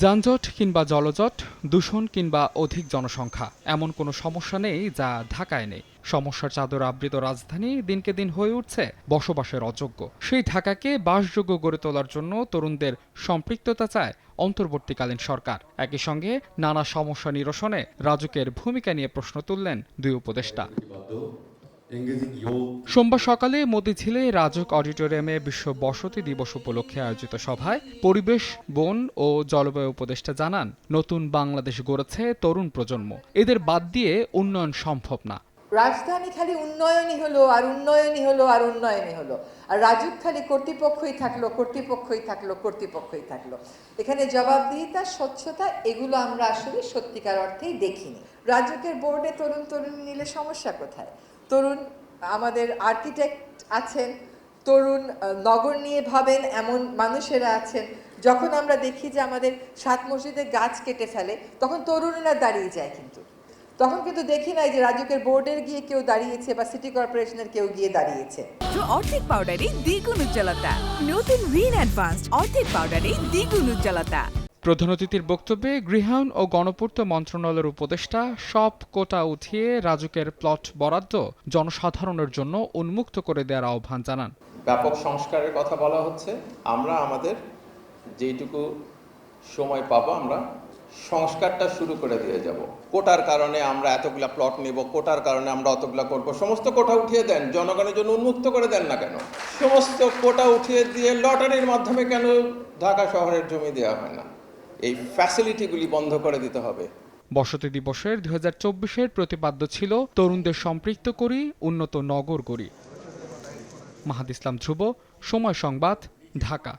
যানজট কিংবা জলজট, দূষণ কিংবা অধিক জনসংখ্যা, এমন কোনো সমস্যা নেই যা ঢাকায় নেই। সমস্যার চাদর আবৃত রাজধানী দিনকে দিন হয়ে উঠছে, বসবাসের অযোগ্য। সেই ঢাকাকে বাসযোগ্য গড়ে তোলার জন্য তরুণদের সম্পৃক্ততা চায় অন্তর্বর্তীকালীন সরকার। একই সঙ্গে নানা সমস্যা নিরসনে রাজুকের ভূমিকা নিয়ে প্রশ্ন তুললেন দুই উপদেষ্টা। সোমবার সকালে মতিঝিলে রাজক অডিটোরিয়ামে বিশ্ব বসতি দিবস উপলক্ষে আয়োজিত সভায় পরিবেশ বন ও জলবায়ু উপদেষ্টা জানান নতুন বাংলাদেশ গড়েছে তরুণ প্রজন্ম। এদের বাদ দিয়ে উন্নয়ন সম্ভব না। রাজধানী খালি উন্নয়নই হলো আর উন্নয়নই হলো আর উন্নয়নই হলো। আর রাজুক খালি কর্তৃপক্ষই থাকল কর্তৃপক্ষই থাকল কর্তৃপক্ষই থাকল। এখানে জবাবদিহিতা স্বচ্ছতা এগুলো আমরা আসলে সত্যিকার অর্থেই দেখিনি। রাজুকের বোর্ডে তরুণ তরুণী নিলে সমস্যা কোথায়? তরুণ, আমাদের আর্কিটেক্ট আছেন। তরুণ নগর নিয়ে ভাবেন, এমন মানুষেরা আছেন। যখন আমরা দেখি যে আমাদের সাত মসজিদের গাছ কেটে ফেলে, তখন তরুণেরা দাঁড়িয়ে যায় কিন্তু। তখন কিন্তু দেখি নাই যে রাজুকের বোর্ডের গিয়ে কেউ দাঁড়িয়েছে বা সিটি কর্পোরেশনের কেউ গিয়ে দাঁড়িয়েছে। অর্ধেক পাউডারে দ্বিগুণ উজ্জ্বলতা। নতুন রিন অ্যাডভান্সড অর্ধেক পাউডারে দ্বিগুণ উজ্জ্বলতা। প্রধান অতিথির বক্তব্যে গৃহায়ণ ও গণপূর্ত মন্ত্রণালয়ের উপদেষ্টা সব কোটা উঠিয়ে রাজুকের প্লট বরাদ্দ জনসাধারণের জন্য উন্মুক্ত করে দেওয়ার আহ্বান জানান। ব্যাপক সংস্কারের কথা বলা হচ্ছে। আমরা আমাদের যেইটুকু সময় পাবো, আমরা সংস্কারটা শুরু করে দিয়ে যাব। কোটার কারণে আমরা এতগুলা প্লট নেব, কোটার কারণে আমরা অতগুলা করব। সমস্ত কোটা উঠিয়ে দেন, জনগণের জন্য উন্মুক্ত করে দেন না কেন? সমস্ত কোটা উঠিয়ে দিয়ে লটারির মাধ্যমে কেন ঢাকা শহরের জমি দেওয়া হয় না? এই ফ্যাসিলিটিগুলি বন্ধ করে দিতে হবে। বসতি দিবসের দুই হাজার চব্বিশের প্রতিপাদ্য ছিল তরুণদের সম্পৃক্ত করি, উন্নত নগর করি মাহাদ ইসলাম ধ্রুব, সময় সংবাদ, ঢাকা।